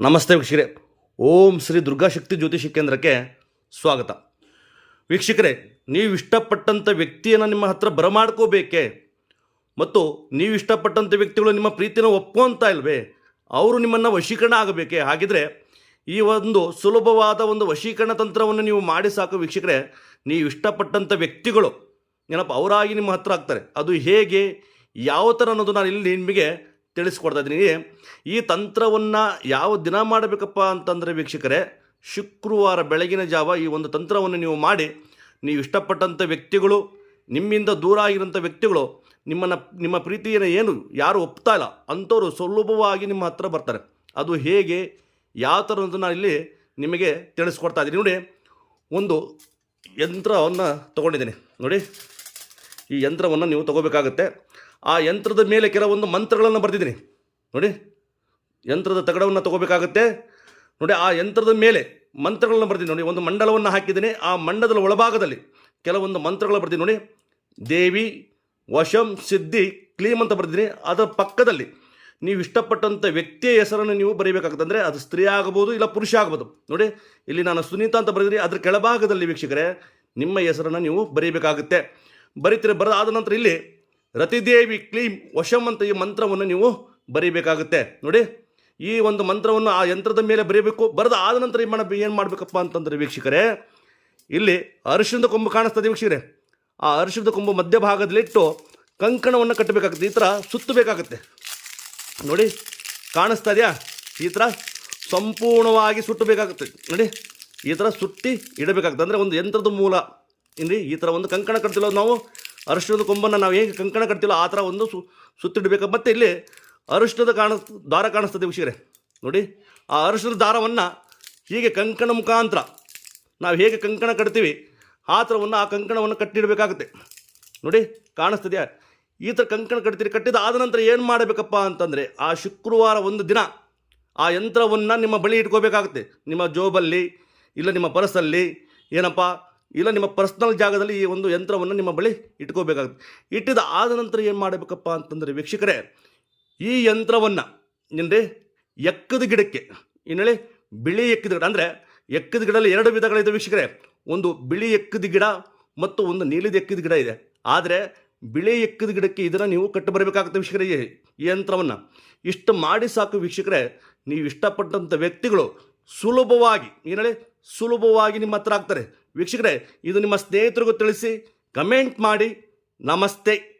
ನಮಸ್ತೆ ವೀಕ್ಷಕರೇ. ಓಂ ಶ್ರೀ ದುರ್ಗಾಶಕ್ತಿ ಜ್ಯೋತಿಷ ಕೇಂದ್ರಕ್ಕೆ ಸ್ವಾಗತ. ವೀಕ್ಷಕರೇ, ನೀವು ಇಷ್ಟಪಟ್ಟಂಥ ವ್ಯಕ್ತಿಯನ್ನು ನಿಮ್ಮ ಹತ್ರ ಬರಮಾಡ್ಕೋಬೇಕೆ? ಮತ್ತು ನೀವು ಇಷ್ಟಪಟ್ಟಂಥ ವ್ಯಕ್ತಿಗಳು ನಿಮ್ಮ ಪ್ರೀತಿನ ಒಪ್ಪುವಂತ ಇಲ್ವೇ? ಅವರು ನಿಮ್ಮನ್ನು ವಶೀಕರಣ ಆಗಬೇಕೆ? ಹಾಗಿದ್ರೆ ಈ ಒಂದು ಸುಲಭವಾದ ಒಂದು ವಶೀಕರಣ ತಂತ್ರವನ್ನು ನೀವು ಮಾಡಿ ಸಾಕು ವೀಕ್ಷಕರೇ. ನೀವು ಇಷ್ಟಪಟ್ಟಂಥ ವ್ಯಕ್ತಿಗಳು, ಏನಪ್ಪ, ಅವರಾಗಿ ನಿಮ್ಮ ಹತ್ರ ಆಗ್ತಾರೆ. ಅದು ಹೇಗೆ, ಯಾವ ಥರ ಅನ್ನೋದು ನಾನು ಇಲ್ಲಿ ನಿಮಗೆ ತಿಳಿಸ್ಕೊಡ್ತಾ ಇದ್ದೀನಿ. ಈ ತಂತ್ರವನ್ನು ಯಾವ ದಿನ ಮಾಡಬೇಕಪ್ಪ ಅಂತಂದರೆ ವೀಕ್ಷಕರೇ, ಶುಕ್ರವಾರ ಬೆಳಗಿನ ಜಾವ ಈ ಒಂದು ತಂತ್ರವನ್ನು ನೀವು ಮಾಡಿ, ನೀವು ಇಷ್ಟಪಟ್ಟಂಥ ವ್ಯಕ್ತಿಗಳು, ನಿಮ್ಮಿಂದ ದೂರ ಆಗಿರೋಂಥ ವ್ಯಕ್ತಿಗಳು, ನಿಮ್ಮನ್ನು, ನಿಮ್ಮ ಪ್ರೀತಿಯನ್ನು ಏನು ಯಾರು ಒಪ್ತಾ ಇಲ್ಲ, ಅಂಥವ್ರು ಸುಲಭವಾಗಿ ನಿಮ್ಮ ಹತ್ರ ಬರ್ತಾರೆ. ಅದು ಹೇಗೆ, ಯಾವ ಥರ ಅಂತ ನಾನು ಇಲ್ಲಿ ನಿಮಗೆ ತಿಳಿಸ್ಕೊಡ್ತಾ ಇದ್ದೀನಿ. ನೋಡಿ, ಒಂದು ಯಂತ್ರವನ್ನು ತೊಗೊಂಡಿದ್ದೀನಿ. ನೋಡಿ, ಈ ಯಂತ್ರವನ್ನು ನೀವು ತಗೋಬೇಕಾಗತ್ತೆ. ಆ ಯಂತ್ರದ ಮೇಲೆ ಕೆಲವೊಂದು ಮಂತ್ರಗಳನ್ನು ಬರೆದಿದ್ದೀನಿ. ನೋಡಿ, ಯಂತ್ರದ ತಗಡವನ್ನು ತಗೋಬೇಕಾಗುತ್ತೆ. ನೋಡಿ, ಆ ಯಂತ್ರದ ಮೇಲೆ ಮಂತ್ರಗಳನ್ನು ಬರ್ತೀನಿ ನೋಡಿ, ಒಂದು ಮಂಡಲವನ್ನು ಹಾಕಿದ್ದೀನಿ. ಆ ಮಂಡಲದ ಒಳಭಾಗದಲ್ಲಿ ಕೆಲವೊಂದು ಮಂತ್ರಗಳು ಬರ್ತೀನಿ ನೋಡಿ, ದೇವಿ, ವಶಂ, ಸಿದ್ಧಿ ಕ್ಲೀಮ್ ಅಂತ ಬರ್ತೀನಿ ಅದರ ಪಕ್ಕದಲ್ಲಿ ನೀವು ಇಷ್ಟಪಟ್ಟಂಥ ವ್ಯಕ್ತಿಯ ಹೆಸರನ್ನು ನೀವು ಬರೀಬೇಕಾಗುತ್ತೆ. ಅಂದರೆ ಅದು ಸ್ತ್ರೀ ಆಗಬಹುದು ಇಲ್ಲ ಪುರುಷ ಆಗ್ಬೋದು ನೋಡಿ, ಇಲ್ಲಿ ನಾನು ಸುನೀತಾ ಅಂತ ಬರೆದಿರಿ ಅದರ ಕೆಳಭಾಗದಲ್ಲಿ ವೀಕ್ಷಕರೇ, ನಿಮ್ಮ ಹೆಸರನ್ನು ನೀವು ಬರೀಬೇಕಾಗುತ್ತೆ. ಬರೀತೀರಿ ಬರೆದಾದ ನಂತರ ಇಲ್ಲಿ ರತಿದೇವಿ ಕ್ಲೀಂ ವಶಂ ಅಂತ ಈ ಮಂತ್ರವನ್ನು ನೀವು ಬರೀಬೇಕಾಗುತ್ತೆ. ನೋಡಿ, ಈ ಒಂದು ಮಂತ್ರವನ್ನು ಆ ಯಂತ್ರದ ಮೇಲೆ ಬರೀಬೇಕು. ಬರೆದ ಆದ ನಂತರ ಏನು ಮಾಡಬೇಕು? ಏನು ಮಾಡಬೇಕಪ್ಪ ಅಂತಂದರೆ ವೀಕ್ಷಕರೇ, ಇಲ್ಲಿ ಅರಿಶಿಣದ ಕೊಂಬು ಕಾಣಿಸ್ತದೆ ವೀಕ್ಷಕರೇ. ಆ ಅರಿಶಿಣದ ಕೊಂಬು ಮಧ್ಯಭಾಗದಲ್ಲಿಟ್ಟು ಕಂಕಣವನ್ನು ಕಟ್ಟಬೇಕಾಗುತ್ತೆ. ಈ ಥರ ಸುತ್ತಬೇಕಾಗುತ್ತೆ. ನೋಡಿ, ಕಾಣಿಸ್ತಾ ಇದೆಯಾ? ಈ ಥರ ಸಂಪೂರ್ಣವಾಗಿ ಸುಟ್ಟಬೇಕಾಗುತ್ತೆ. ನೋಡಿ, ಈ ಥರ ಸುಟ್ಟಿ ಇಡಬೇಕಾಗುತ್ತೆ. ಅಂದರೆ ಒಂದು ಯಂತ್ರದ ಮೂಲ. ಇಲ್ಲಿ ಈ ಥರ ಒಂದು ಕಂಕಣ ಕಟ್ತಿಲ್ಲ ನಾವು ಅರಿಶಿಣದ ಕೊಂಬನ್ನು ನಾವು ಹೇಗೆ ಕಂಕಣ ಕಟ್ತಿಲ್ಲ ಆ ಥರ ಒಂದು ಸು ಸುತ್ತಿಡಬೇಕು. ಮತ್ತು ಇಲ್ಲಿ ಅರಿಶಿಣದ ಕಾಣ ದಾರ ಕಾಣಿಸ್ತದೆ ವೀಕ್ಷಕರೇ ನೋಡಿ, ಆ ಅರಿಶಿಣದ ದಾರವನ್ನು ಹೀಗೆ ಕಂಕಣ ಮುಖಾಂತರ ನಾವು ಹೇಗೆ ಕಂಕಣ ಕಟ್ತೀವಿ, ಆ ಥರವನ್ನು ಆ ಕಂಕಣವನ್ನು ಕಟ್ಟಿಡಬೇಕಾಗುತ್ತೆ. ನೋಡಿ, ಕಾಣಿಸ್ತದೆಯಾ? ಈ ಥರ ಕಂಕಣ ಕಟ್ತೀರಿ, ಕಟ್ಟಿದ ಆದ ನಂತರ ಏನು ಮಾಡಬೇಕಪ್ಪ ಅಂತಂದರೆ, ಆ ಶುಕ್ರವಾರ ಒಂದು ದಿನ ಆ ಯಂತ್ರವನ್ನು ನಿಮ್ಮ ಬಳಿ ಇಟ್ಕೋಬೇಕಾಗುತ್ತೆ. ನಿಮ್ಮ ಜೋಬಲ್ಲಿ ಇಲ್ಲ ನಿಮ್ಮ ಪರ್ಸಲ್ಲಿ, ಏನಪ್ಪ? ಇಲ್ಲ ನಿಮ್ಮ ಪರ್ಸ್ನಲ್ ಜಾಗದಲ್ಲಿ ಈ ಒಂದು ಯಂತ್ರವನ್ನು ನಿಮ್ಮ ಬಳಿ ಇಟ್ಕೋಬೇಕಾಗುತ್ತೆ. ಇಟ್ಟಿದ ಆದ ನಂತರ ಏನು ಮಾಡಬೇಕಪ್ಪ ಅಂತಂದರೆ ವೀಕ್ಷಕರೇ, ಈ ಯಂತ್ರವನ್ನು ಏನ್ರಿ, ಎಕ್ಕದ ಗಿಡಕ್ಕೆ ಏನೇಳಿ ಬಿಳಿ ಎಕ್ಕದ ಗಿಡ, ಅಂದರೆ ಎಕ್ಕದ ಗಿಡದಲ್ಲಿ ಎರಡು ವಿಧಗಳಿದೆ ವೀಕ್ಷಕರೇ. ಒಂದು ಬಿಳಿ ಎಕ್ಕದ ಗಿಡ ಮತ್ತು ಒಂದು ನೀಲಿದ ಎಕ್ಕದ ಗಿಡ ಇದೆ. ಆದರೆ ಬಿಳಿ ಎಕ್ಕದ ಗಿಡಕ್ಕೆ ಇದನ್ನು ನೀವು ಕಟ್ಟು ಬರಬೇಕಾಗುತ್ತೆ ವೀಕ್ಷಕರೇ ಈ ಯಂತ್ರವನ್ನು. ಇಷ್ಟು ಮಾಡಿ ಸಾಕು ವೀಕ್ಷಕರೇ, ನೀವು ಇಷ್ಟಪಟ್ಟಂಥ ವ್ಯಕ್ತಿಗಳು ಸುಲಭವಾಗಿ ಏನೇಳಿ ಸುಲಭವಾಗಿ ನಿಮ್ಮ ಹತ್ರ ಆಗ್ತಾರೆ. ವೀಕ್ಷಕರೇ ಇದು ನಿಮ್ಮ ಸ್ನೇಹಿತರಿಗೂ ತಿಳಿಸಿ ಕಮೆಂಟ್ ಮಾಡಿ ನಮಸ್ತೆ.